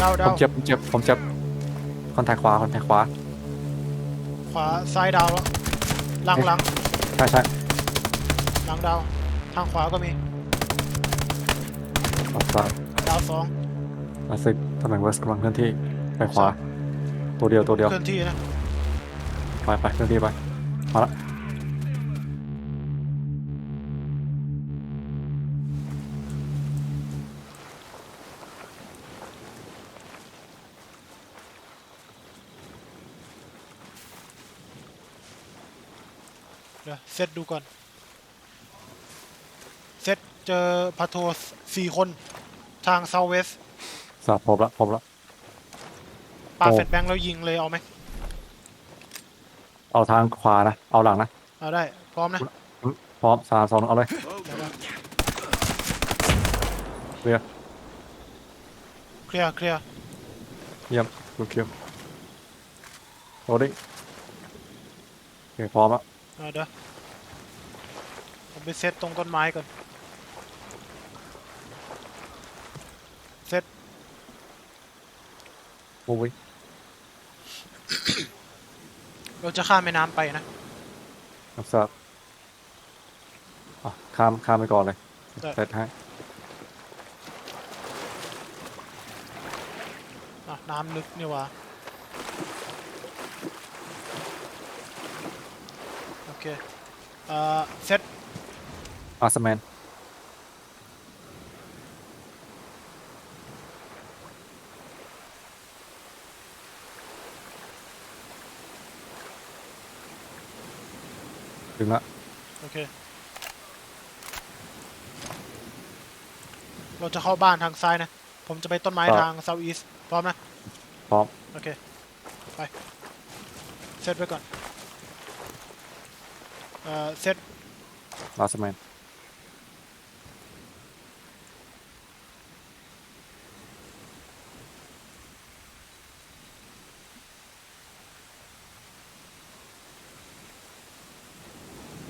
ดาวผดาวมเจ็บผมเจ็บผมเจ็บคอนแทคขวาคอนแทคขวาขวาซ้ายดาวแล้วหลังหลังใช่ใช่หลังดาวทางขวาก็มีรับทราบดาวสองอาซิกตำแหน่งเวสกำลังเคลื่อนที่ไปขวา ตัวเดียวตัวเดียว เคลื่อนที่นะ ไปไปเคลื่อนที่ไปมาละ ดี๋ยวเซตดูก่อน เซตเจอพาโทสี่คนทางเซาเวสทราบพบละพบละปาโอ้เฟดแบงค์แล้วยิงเลยเอาไหมเอาทางขวานะ เอาหลังนะเอาได้ พร้อมนะพร้อมสามสองเอาเลยเดี๋ยวนะเคลียร์เคลียร์เคลียร์เยี่ยมดูคิวโรดิ้งโอเคพร้อมละ เอาเดี๋ยวผมไปเซตตรงต้นไม้ก่อน เซตมูวิ่งเราจะข้ามแม่น้ำไปนะรับทราบอะข้ามข้ามไปก่อนเลยได้เสร็จให้อะน้ำลึกนี่หวะโอ เคเอ่อเซตอาร์สแมนถึงละโอเค เราจะเข้าบ้านทางซ้ายนะ ผมจะไปต้นไม้ทางเซาท์อีสพร้อมนะ พร้อม โอเค ไป เซตไว้ก่อน เอ่อเซตอาร์สแมน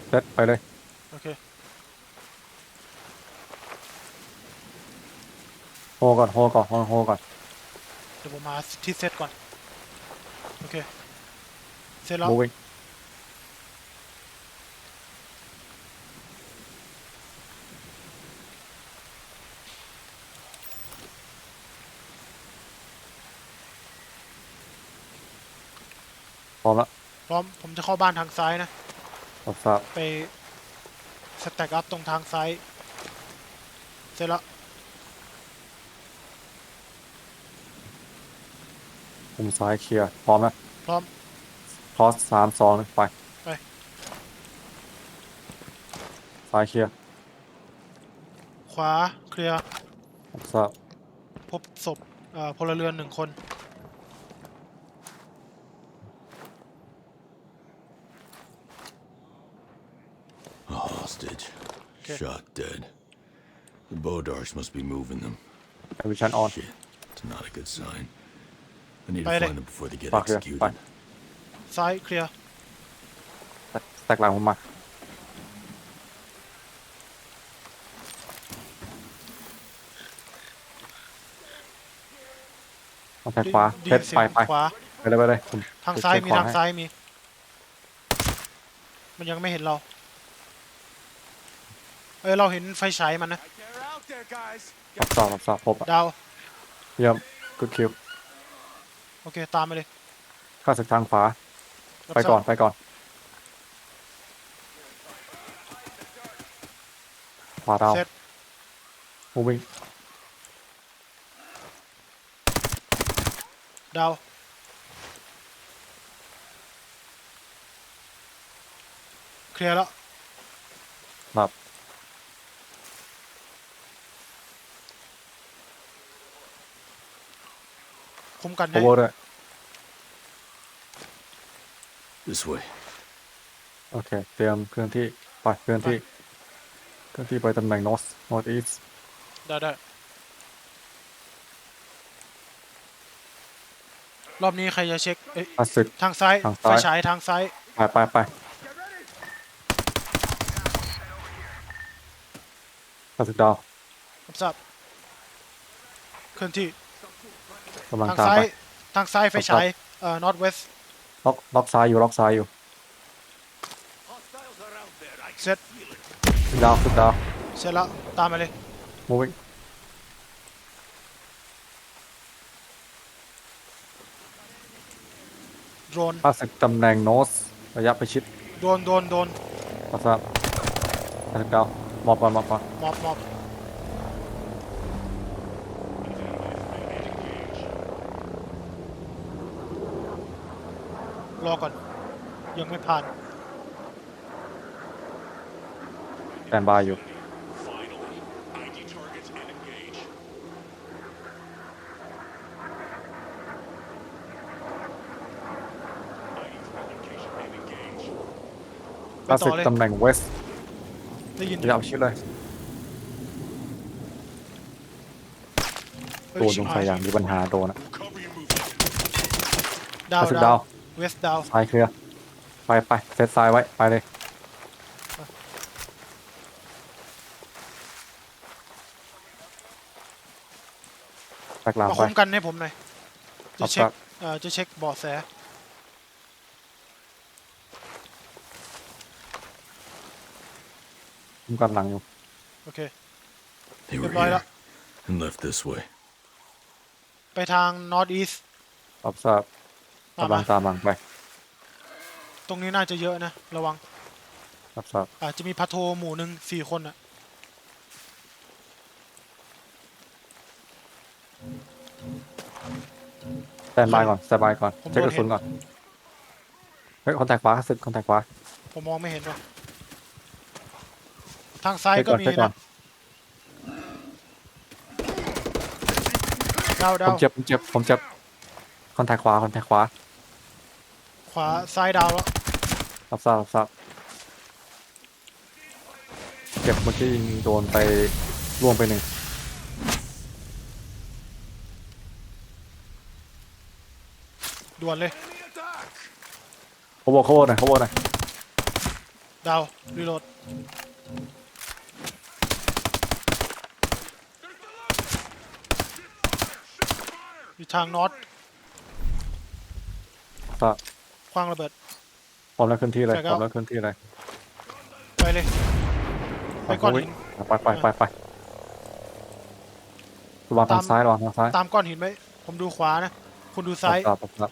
เสร็จไปเลย โอเค โฮก่อนโฮก่อนโฮโฮก่อน เดี๋ยวผมมาที่เซตก่อน โอเคเสร็จแล้ว moving ร้อมละพร้อมผมจะเข้าบ้านทางซ้ายนะ รับทราบไปสแต็กอัพตรงทางซ้าย เสร็จแล้วมุมซ้ายเคลียร์ พร้อมนะพร้อม คอสสามสองหนึ่งไปไป ซ้ายเคลียร์ขวาเคลียร์รับทราบพบศพเอ่อพลเรือนหนึ่งคน A hostage. Okay. Shot dead. The Bodars must be moving them. แอวิชันออน Shit. It's not a good sign. I need to Bye, find them before they get Fuck yeah, executed. bye. ซ้ายเคลียร์แตกหลังผมมาทางขวาได้เพยิชนรเสียไปงไปขวา ไปเลยไปเลยผมทางซ้ายเช็คมีขวทางให้ซ้ายมี มันยังไม่เห็นเรา เอ้ยเราเห็นไฟฉายมันนะ รับทราบรับทราบพบอะดาว เยี่ยมกุดคิวโอเค ตามไปเลยข้าศึกทางขวารับไปก่อนทราบไปก่อน ขวาดาวเซตมูวิ่งดาวเคลียร์แล้วครับ คุมกันโอให้เวอร์ด้วย This way. โอเค เตรียมเคลื่อนที่ไปเคลื่อนที่เคลื่อนที่ไปตำแหน่ง north north east ได้ได้รอบนี้ใครจะเช็คเอ้ยข้าศึก ทางซ้ายทางไฟซ้าย ฉายทางซ้าย ไปไปไปข้าศึกดาวรับทราบเคลื่อนที่ กำลังทางตามซ้าไปยทางซ้ายไฟฉายเอ่อ north west ล็อกล็อกซ้ายอยู่ล็อกซ้ายอยู่เสร็จขึ้นดาวขึ้นดาว เสร็จแล้วตามมาเลย moving โดรนค่าศึกตำแหน่งโนส ระยะประชิดโดนโดนโดนรับทราบค่าศึกดาวหมอบก่อนหมอบก่อน หมอบหมอบ รอก่อน ยังไม่ผ่าน แตนบายอยู่ ไปค่าต่ศึอกเลย ตำแหน่งเวสได้ยินอระยู่ยะประชิดเลยเอ้ยโดนชิลบงหาใส่ยอย่างมีปัญหาโดนอะดาวค่าศึกดาดาวว เวสดาวซ้ายเคลียร์ไปไปเซตซ้ายไว้ไปเลยแตกหลังมาไปคุ้มกันให้ผมหน่อยครัจะบเช็ครัคบเอ่อจะเช็คเบาะแสคุ้มกันหลังอยู่โอเค They เรี were ยบร้อยแล้ว here and left this way. ไปทาง north east รับทราบ ตามกำลัมางตามหลังไปตรงนี้น่าจะเยอะนะ ระวัง รับทราบอาจจะมีพาโทหมู่หนึ่งสี่คนอะแตนบายก่อนสบายก่อนผมเช็คโดกนระสุนเห็นก่อนเฮ้ยคอนแทคขวาสึกคอนแทคขวา ผมมองไม่เห็นว่ะทางซ้ายเช็คก็ก่อนมีเช็คก่อนะนดาวผดาวมเจ็บผมเจ็บผมเจ็บคอนแทคขวาคอนแทคขวาข วาซ้ายดาวแล้วรับทราบรับทราบเจ็บเมื่อกี้ยิงโดนไปล่วงไปหนึ่งด่วนเลย เขาบอกเขาบอกหน่อยเขาบอกหน่อยดาวรีโหลดอยู่ทาง north ทราบค ว้างระเบิด พร้อมแล้วเคลื่อนที่เลยใช่พครับร้อมแล้วเคลื่อนที่เลยไปเลย ไปก้อนหิน ไปไปไปไประวังทางตาม ซ้ายระวังทางซ้ายตามก้อนหินไว้ผมดูขวานะ คุณดูซ้ายรับทราบรับทราบ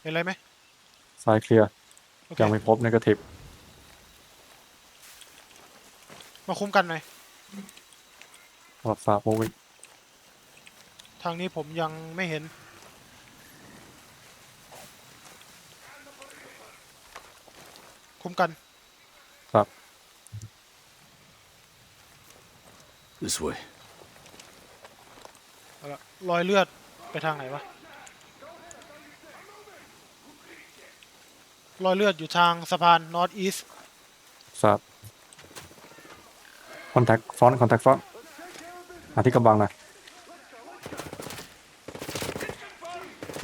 เห็นอะไรไหมซ้ายเคลียร์โอเคยังไม่พบในกระถิบมาคุ้มกันหน่อยรับทราบโมวิทางนี้ผมยังไม่เห็น คุ้มกัน ครับ This way. เอาละรอยเลือดไปทางไหนวะ รอยเลือดอยู่ทางสะพาน north east ทราบคอนแทคฟอนต์คอนแทคฟอนต์มาที่กำบังหน่อ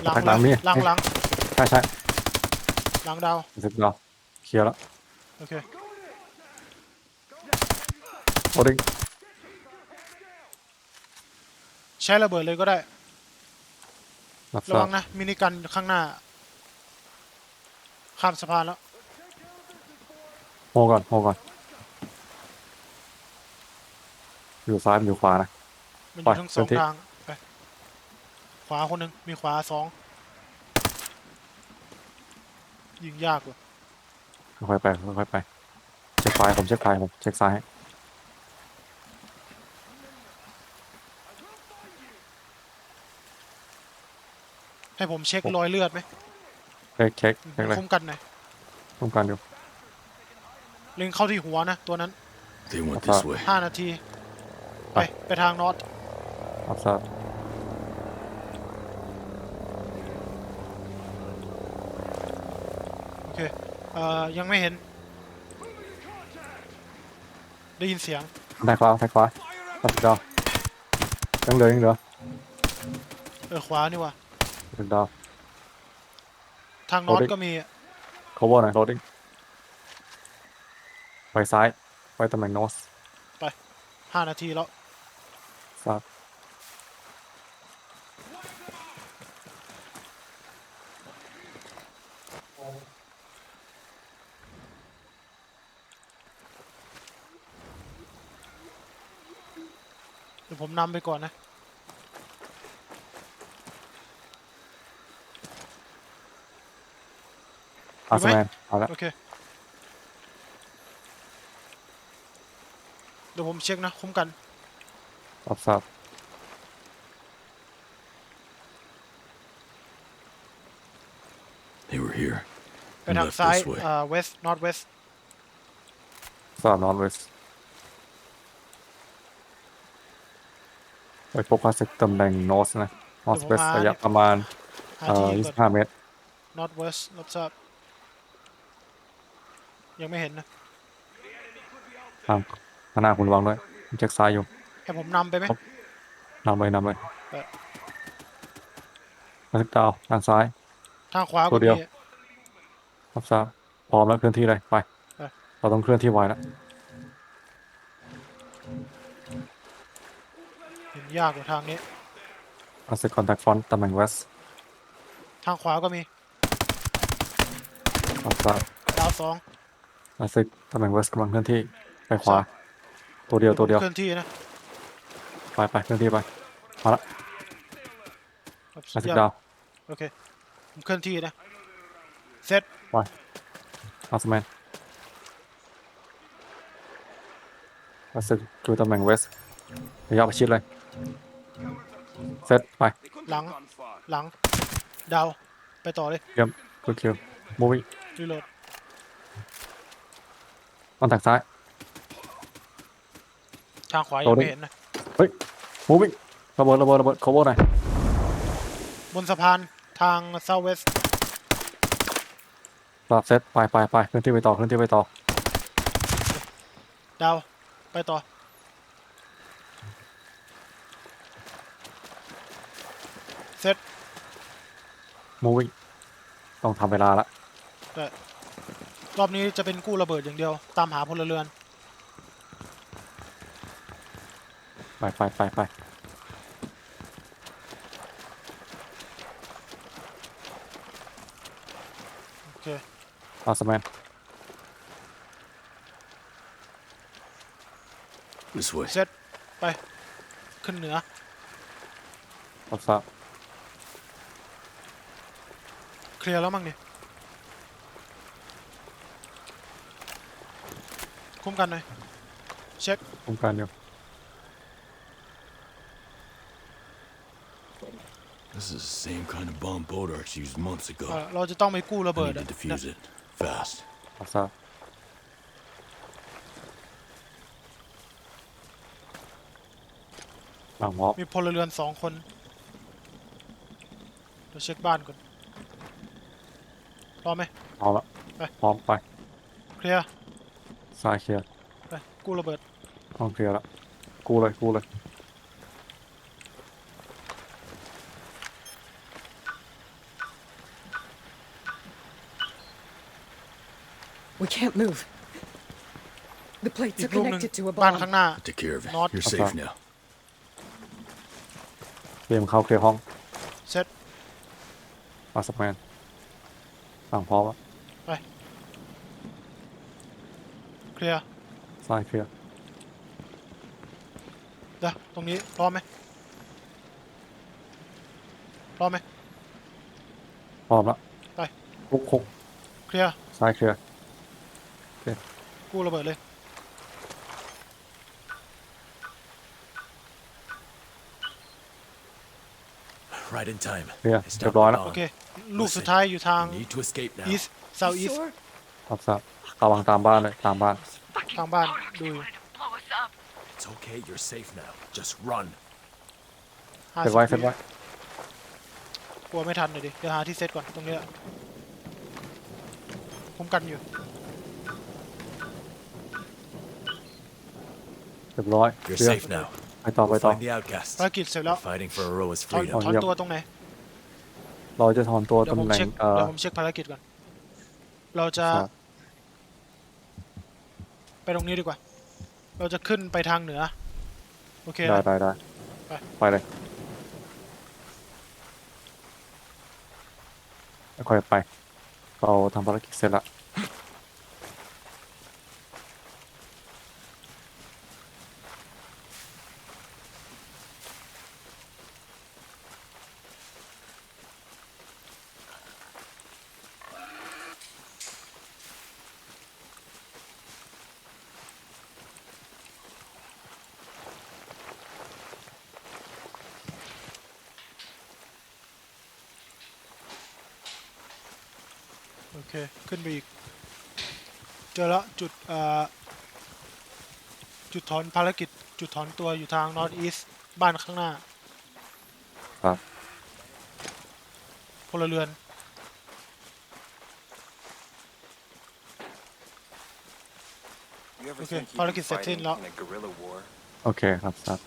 หลังทางหลังเลยนี่ หลังหลังใช่ใช่หลังดาวรู้สึกดาวเคลียร์แล้วโอเคโอดิงใช้ระเบิดเลยก็ได้ รับทระราวับงนะมินิกันข้างหน้า ข้ามสะพานแล้วโฮก่อนโฮก่อนอยู่ซ้ายมันอยู่ขวานะ มันอไปยู่ทั้งสองเต็มที่ทางไป ขวาคนหนึ่งมีขวาสองยิงยากว่ะค่อยๆไปค่อยๆไปเช็คไฟล์ผมเช็คไฟล์ผมเช็คซ้ายให้ให้ผมเช็ครอยเลือดไหมเช็คเช็คเช็คเลยคุ้มกันหน่อยต้องการอยู่เล็งเข้าที่หัวนะ ตัวนั้น They went Okay. this way. ห้านาที ไป ไปทางนอตรับทราบ โอ เคเอ่อยังไม่เห็น ได้ยินเสียงแทกขวาแทกขวารับดาวยังเหลือยังเหลือเออขวานี่ว่ะถึงดาวทางนอตโอ้ดิก็มีอะ cover หน่อย loading ไปซ้าย ไปตำแหน่ง nose ห้านาทีแล้วทราบเดี๋ ผมนำไปก่อนนะ อาร์สแมนเอาละโอเค เดี๋ยวผมเช็คนะ คุ้มกัน รับทราบ They were here. ไปทาง Left ซ้าย this way. อ่า west north west ทราบนอนเวส ไปโฟกัสตำแหน่งนอสนะนอสเวสเดี๋ยวผมหาระยะประมาณหาเอ่อที่ก่อน25 เมตร north west รับทราบยังไม่เห็นนะทางข้างหน้าคุณระวังด้วยผมเช็คซ้ายอยู่ให้ผมนำไปไหมครับนำเลยนำเลยเออนักดาวทางซ้าย ทางขวาตัก็วเดียวมีรับทราบพร้อมแล้วเคลื่อนที่เลยไปไปเราต้องเคลื่อนที่ไวแล้วเห็น ยากกว่าทางนี้อาเซคอนแทคฟอนตำแหน่งเวสทางขวาก็มีรับทราบดาวสองอาเซตำแหน่งเวสกำลังเคลื่อนที่ไปขวา ตัวเดียวตัวเดียวเคลื่อนที่นะไปไปเคลื่อนที่ไปมาละครับอาเซยดาวโอเคผมเคลื่อนที่นะเซตไปอาร์สแมนอาเซดูตำแหน่งเวสระยะประชิดเลย เซตไปหลัง หลัง ดาว ไปต่อเลยเยี่ยมกูคิวมูวี่รีโหลดคอนแทคซ้าย ทางขวาโดยันงดิไม่เห็นนะมูวี่ระเบิดระเบิดระเบิด cover หน่อยบนสะพานทาง south west ปรับเซตไปไปไปเคลื่อนที่ไปต่อเคลื่อนที่ไปต่อ ดาว ไปต่อ เซต มูวี่ต้องทำเวลาละรอบนี้จะเป็นกู้ระเบิดอย่างเดียว ตามหาพลเรือน ไปไปไปไปโอเคอาร์สแมน This way. เซตไป ขึ้นเหนือรับทราบ เคลียร์แล้วมั้งเนี่ยคุ้มกันหน่อยเช็คคุมการอยู่ This is the same kind of bomb Bodarks used months เอ่อ ago. เราจะต้องไปกู้ระเบิ I ด need อะ to defuse it. Fast. รับทราบหลังมอบมีพลเรือนสองคนเดี๋ยวเช็คบ้านก่อน พร้อมไหมเอาละไปพร้อมไปเคลียร์ซ้ายเคลียร์ไปกู้ระเบิดห้องเคลียร์ละกู้เลยกู้เลย We can't move. The plates อี are กลูกหนึ่ง connected to a บ้าน bomb. ข้างหน้า Take care of it. Not- You're Okay. safe now. เตรียมเข้าเคลียร์ห้องเซ็ตอาร์สแมน สั่งพร้อมแล้วเคลียร์ซ้ายเคลียร์เดี๋ยวตรงนี้พร้อมไหมพร้อมไหม พร้อมแล้วไป คุกคุกเคลียร์ซ้ายเคลียร์กู้ระเบิดเลย Right in time. เคลียร์ It's เรีย down บร้อย the แล้วโอ bomb. เค ลูกสุดท้ายอยู่ทาง Need to escape now. east south east Sure. รับทราบระวังตามบ้านเลยตามบ้าน ทางบ้านดูอยู่ It's okay. You're safe now. Just run. ห้าเซสิตบไว้เซตไว้กลัวไม่ทันเลยดิ เดี๋ยวหาที่เซตก่อนตรงนี้แหละคุ้มกันอยู่ เรียบร้อย You're เคลียร์ safe now. ไปต่อไป We'll ต่อ find the outcasts. ภารกิจเสร็จแล้ว Fighting for Aroa's ถอน freedom. ถอนเยี่ยมตัวตรงไหน เราจะถอนตัวเดี๋ยวตำผมแหน่งเช็คเอ่อ เดี๋ยวผมเช็คภารกิจก่อน เราจะ ครับ ไปตรงนี้ดีกว่า เราจะขึ้นไปทางเหนือ โอเคได้นะ ได้ได้ไป ไปเลยค่อยๆไป เราทำภารกิจเสร็จละ โอเค ขึ้นไปอีก เจอแล้วจุดเอ่อจุดถอนภารกิจ จุดถอนตัวอยู่ทาง north east บ้านข้างหน้าครับ พลเรือน You ever Okay, think you'd be Parang isa fighting tin lang. in a guerrilla war? โอเคครับทราบ